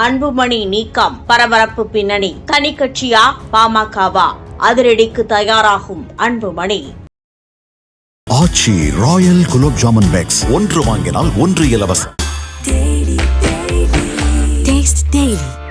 அன்புமணி நீக்கம் பரபரப்பு பின்னணி தனி கட்சியா பாமகவா? அதிரடிக்கு தயாராகும் அன்புமணி. ஆச்சி ராயல் குலோப் ஜாமுன் பேக்ஸ் ஒன்று வாங்கினால் ஒன்று இலவசம்.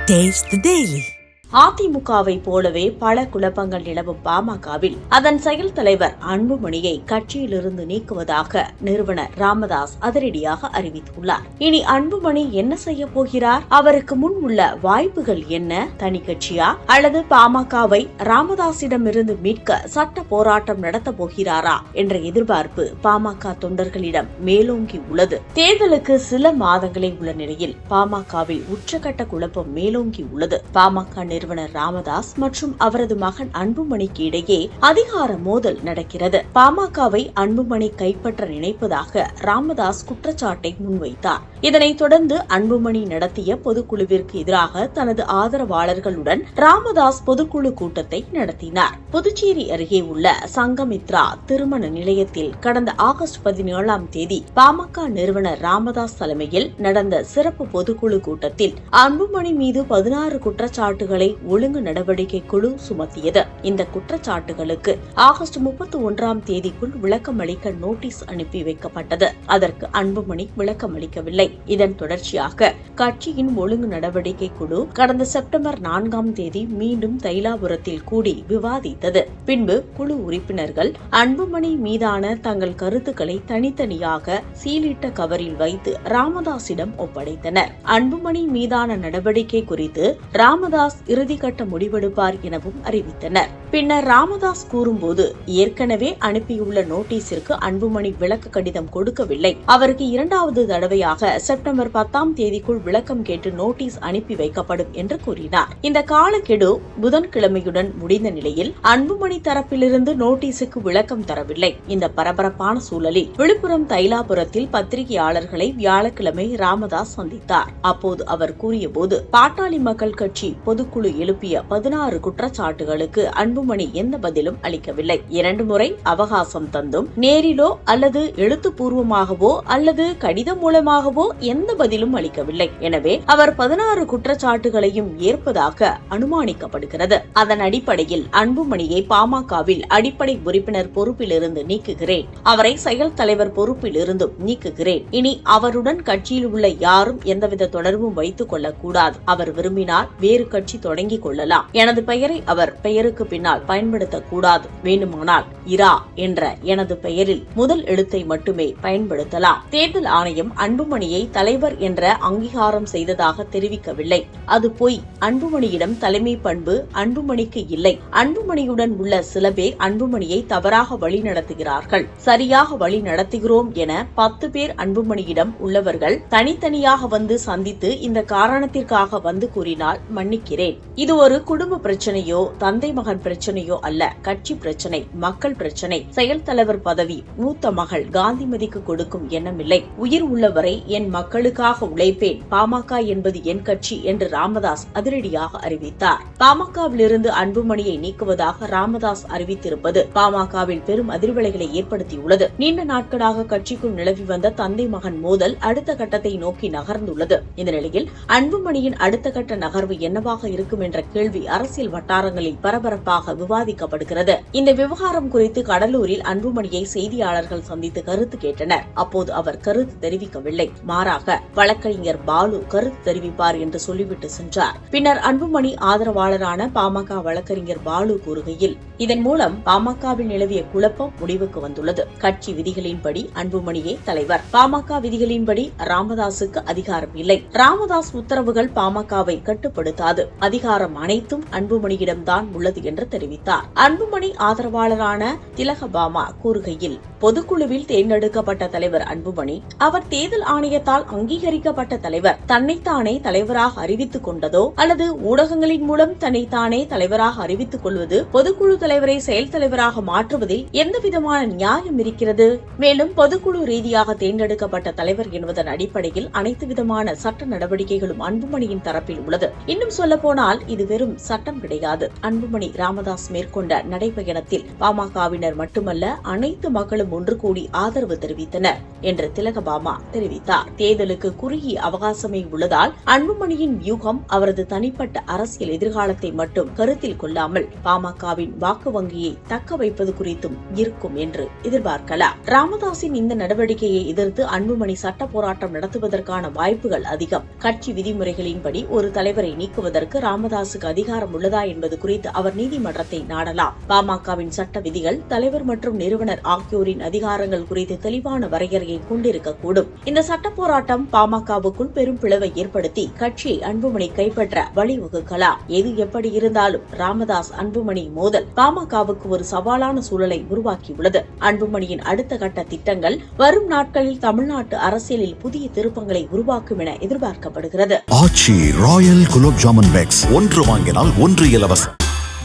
Taste அதிமுகவை போலவே பல குழப்பங்கள் நிலவும் பாமகவில். அதன் செயல் தலைவர் அன்புமணியை கட்சியிலிருந்து நீக்குவதாக நிறுவனர் ராமதாஸ் அதிரடியாக அறிவித்துள்ளார். இனி அன்புமணி என்ன செய்ய போகிறார்? அவருக்கு முன் உள்ள வாய்ப்புகள் என்ன? தனி கட்சியா? அல்லது பாமகவை ராமதாசிடமிருந்து மீட்க சட்ட போராட்டம் நடத்த போகிறாரா? என்ற எதிர்பார்ப்பு பாமக தொண்டர்களிடம் மேலோங்கி உள்ளது. தேர்தலுக்கு சில மாதங்களே உள்ள நிலையில் பாமகவில் உச்சகட்ட குழப்பம் மேலோங்கி உள்ளது. பாமக நிறுவனர் ராமதாஸ் மற்றும் அவரது மகன் அன்புமணிக்கு இடையே அதிகார மோதல் நடக்கிறது. பாமகவை அன்புமணி கைப்பற்ற நினைப்பதாக ராமதாஸ் குற்றச்சாட்டை முன்வைத்தார். இதனைத் தொடர்ந்து அன்புமணி நடத்திய பொதுக்குழுவிற்கு எதிராக தனது ஆதரவாளர்களுடன் ராமதாஸ் பொதுக்குழு கூட்டத்தை நடத்தினார். புதுச்சேரி அருகே உள்ள சங்கமித்ரா திருமண நிலையத்தில் கடந்த ஆகஸ்ட் பதினேழாம் தேதி பாமக நிறுவனர் ராமதாஸ் தலைமையில் நடந்த சிறப்பு பொதுக்குழு கூட்டத்தில் அன்புமணி மீது பதினாறு குற்றச்சாட்டுகளை ஒழுங்கு நடவடிக்கை குழு சுமத்தியது. இந்த குற்றச்சாட்டுகளுக்கு ஆகஸ்ட் முப்பத்தி ஒன்றாம் தேதிக்குள் விளக்கம் அளிக்க நோட்டீஸ் அனுப்பி வைக்கப்பட்டது. அதற்கு அன்புமணி விளக்கம் அளிக்கவில்லை. இதன் தொடர்ச்சியாக கட்சியின் ஒழுங்கு நடவடிக்கை குழு கடந்த செப்டம்பர் நான்காம் தேதி மீண்டும் தைலாபுரத்தில் கூடி விவாதித்தது. பின்பு குழு உறுப்பினர்கள் அன்புமணி மீதான தங்கள் கருத்துக்களை தனித்தனியாக சீலிட்ட கவரில் வைத்து ராமதாசிடம் ஒப்படைத்தனர். அன்புமணி மீதான நடவடிக்கை குறித்து ராமதாஸ் இறுதிக்கட்ட முடிவெடுப்பார் எனவும் அறிவித்தனர். பின்னர் ராமதாஸ் கூறும்போது ஏற்கனவே அனுப்பியுள்ள நோட்டீஸிற்கு அன்புமணி விளக்க கடிதம் கொடுக்கவில்லை. அவருக்கு இரண்டாவது தடவையாக செப்டம்பர் பத்தாம் தேதிக்குள் விளக்கம் கேட்டு நோட்டீஸ் அனுப்பி வைக்கப்படும் என்று கூறினார். இந்த காலக்கெடு புதன்கிழமையுடன் முடிந்த நிலையில் அன்புமணி தரப்பிலிருந்து நோட்டீஸுக்கு விளக்கம் தரவில்லை. இந்த பரபரப்பான சூழலில் விழுப்புரம் தைலாபுரத்தில் பத்திரிகையாளர்களை வியாழக்கிழமை ராமதாஸ் சந்தித்தார். அப்போது அவர் கூறியபோது பாட்டாளி மக்கள் கட்சி பொதுக்குழு எழுப்பிய பதினாறு குற்றச்சாட்டுகளுக்கு அன்புமணி எந்த பதிலும் அளிக்கவில்லை. இரண்டு முறை அவகாசம் தந்தும் நேரிலோ அல்லது எழுத்துப்பூர்வமாகவோ அல்லது கடிதம் மூலமாகவோ எந்த பதிலும் அளிக்கவில்லை. எனவே அவர் பதினாறு குற்றச்சாட்டுகளையும் ஏற்பதாக அனுமானிக்கப்படுகிறது. அதன் அடிப்படையில் அன்புமணியை பாமகவில் அடிப்படை உறுப்பினர் பொறுப்பிலிருந்து நீக்குகிறேன். அவரை செயல் தலைவர் பொறுப்பில் இருந்தும் நீக்குகிறேன். இனி அவருடன் கட்சியில் உள்ள யாரும் எந்தவித தொடர்பும் வைத்துக் கொள்ளக்கூடாது. அவர் விரும்பினால் வேறு கட்சி தொடங்கிக் கொள்ளலாம். எனது பெயரை அவர் பெயருக்கு பின்னால் பயன்படுத்தக்கூடாது. வேண்டுமானால் இரா என்ற எனது பெயரில் முதல் எழுத்தை மட்டுமே பயன்படுத்தலாம். தேர்தல் ஆணையம் அன்புமணியை தலைவர் என்ற அங்கீகாரம் செய்ததாக தெரிவிக்கவில்லை. அது பொய். அன்புமணியிடம் தலைமை பண்பு அன்புமணிக்கு இல்லை. அன்புமணியுடன் உள்ள சில பேர் அன்புமணியை தவறாக வழி நடத்துகிறார்கள் சரியாக வழி நடத்துகிறோம் என பத்து பேர் அன்புமணியிடம் உள்ளவர்கள் தனித்தனியாக வந்து சந்தித்து இந்த காரணத்திற்காக வந்து கூறினால் மன்னிக்கிறேன். இது ஒரு குடும்ப பிரச்சனையோ தந்தை மகன் பிரச்சனையோ அல்ல கட்சி பிரச்சனை மக்கள் பிரச்சனை. செயல் தலைவர் பதவி மூத்த மகள் காந்திமதிக்கு கொடுக்கும் எண்ணமில்லை. உயிர் உள்ளவரை என் மக்களுக்காக உழைப்பேன். பாமக என்பது என் கட்சி என்று ராமதாஸ் அதிரடியாக அறிவித்தார். பாமகவிலிருந்து அன்புமணியை நீக்குவதாக ராமதாஸ் அறிவித்திருப்பது பாமகவில் பெரும் அதிர்வலைகளை ஏற்படுத்தியுள்ளது. நீண்ட நாட்களாக கட்சிக்குள் நிலவி வந்த தந்தை மகன் மோதல் அடுத்த கட்டத்தை நோக்கி நகர்ந்துள்ளது. இந்த நிலையில் அன்புமணியின் அடுத்த கட்ட நகர்வு என்னவாக இருக்கும்? இருக்கும் என்ற கேள்வி அரசியல் வட்டாரங்களில் பரபரப்பாக விவாதிக்கப்படுகிறது. இந்த விவகாரம் குறித்து கடலூரில் அன்புமணியை செய்தியாளர்கள் சந்தித்து கருத்து கேட்டனர். அப்போது அவர் கருத்து தெரிவிக்கவில்லை. மாறாக வழக்கறிஞர் பாலு கருத்து தெரிவிப்பார் என்று சொல்லிவிட்டு சென்றார். பின்னர் அன்புமணி ஆதரவாளரான பாமக வழக்கறிஞர் பாலு கூறுகையில் இதன் மூலம் பாமகவில் நிலவிய குழப்பம் முடிவுக்கு வந்துள்ளது. கட்சி விதிகளின்படி அன்புமணியே தலைவர். பாமக விதிகளின்படி ராமதாசுக்கு அதிகாரம் இல்லை. ராமதாஸ் உத்தரவுகள் பாமகவை கட்டுப்படுத்தாது. அதிக அதிகாரம் அனைத்தும் அன்புமணியிடம்தான் உள்ளது என்று தெரிவித்தார். அன்புமணி ஆதரவாளரான திலகபாமா கூறுகையில் பொதுக்குழுவில் தேர்ந்தெடுக்கப்பட்ட தலைவர் அன்புமணி அவர் தேர்தல் ஆணையத்தால் அங்கீகரிக்கப்பட்ட தலைவர் தன்னைத்தானே தலைவராக அறிவித்துக் கொண்டதோ அல்லது ஊடகங்களின் மூலம் தன்னைத்தானே தலைவராக அறிவித்துக் கொள்வது பொதுக்குழு தலைவரை செயல் தலைவராக மாற்றுவதில் எந்த விதமான நியாயம் இருக்கிறது? மேலும் பொதுக்குழு ரீதியாக தேர்ந்தெடுக்கப்பட்ட தலைவர் என்பதன் அடிப்படையில் அனைத்து விதமான சட்ட நடவடிக்கைகளும் அன்புமணியின் தரப்பில் உள்ளது. இன்னும் சொல்ல போனால் இது வெறும் சட்டம் கிடையாது. அன்புமணி ராமதாஸ் மேற்கொண்ட நடைபயணத்தில் பாமகவினர் மட்டுமல்ல அனைத்து மக்களும் கட்சியினரும் ஒன்று கூடி ஆதரவு தெரிவித்தனர் என்று திலகபாமா தெரிவித்தார். தேர்தலுக்கு குறுகிய அவகாசமே உள்ளதால் அன்புமணியின் வியூகம் அவரது தனிப்பட்ட அரசியல் எதிர்காலத்தை மட்டும் கருத்தில் கொள்ளாமல் பாமகவின் வாக்கு வங்கியை தக்க வைப்பது குறித்தும் இருக்கும் என்று எதிர்பார்க்கலாம். ராமதாசின் இந்த நடவடிக்கையை எதிர்த்து அன்புமணி சட்ட போராட்டம் நடத்துவதற்கான வாய்ப்புகள் அதிகம். கட்சி விதிமுறைகளின்படி ஒரு தலைவரை நீக்குவதற்கு ராமதாசுக்கு அதிகாரம் உள்ளதா என்பது குறித்து அவர் நீதிமன்றத்தை நாடலாம். பாமகவின் சட்ட விதிகள் தலைவர் மற்றும் நிறுவனர் ஆகியோரின் அதிகாரங்கள் குறித்து தெளிவான வரையறையை கொண்டிருக்கக்கூடும் இந்த சட்ட போராட்டம் பாமகவுக்குள் பெரும் பிளவை ஏற்படுத்தி கட்சியை அன்புமணி கைப்பற்ற வழிவகுக்கலாம் எது எப்படி இருந்தாலும் ராமதாஸ் அன்புமணி மோதல் பாமகவுக்கு ஒரு சவாலான சூழலை உருவாக்கியுள்ளது. அன்புமணியின் அடுத்த கட்ட திட்டங்கள் வரும் நாட்களில் தமிழ்நாட்டு அரசியலில் புதிய திருப்பங்களை உருவாக்கும் என எதிர்பார்க்கப்படுகிறது. Aachi royal gulab jamun packs. ஒன்று வாங்கினால் ஒன்று இலவசம்.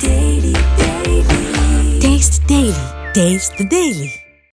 Daily. Taste the Daily.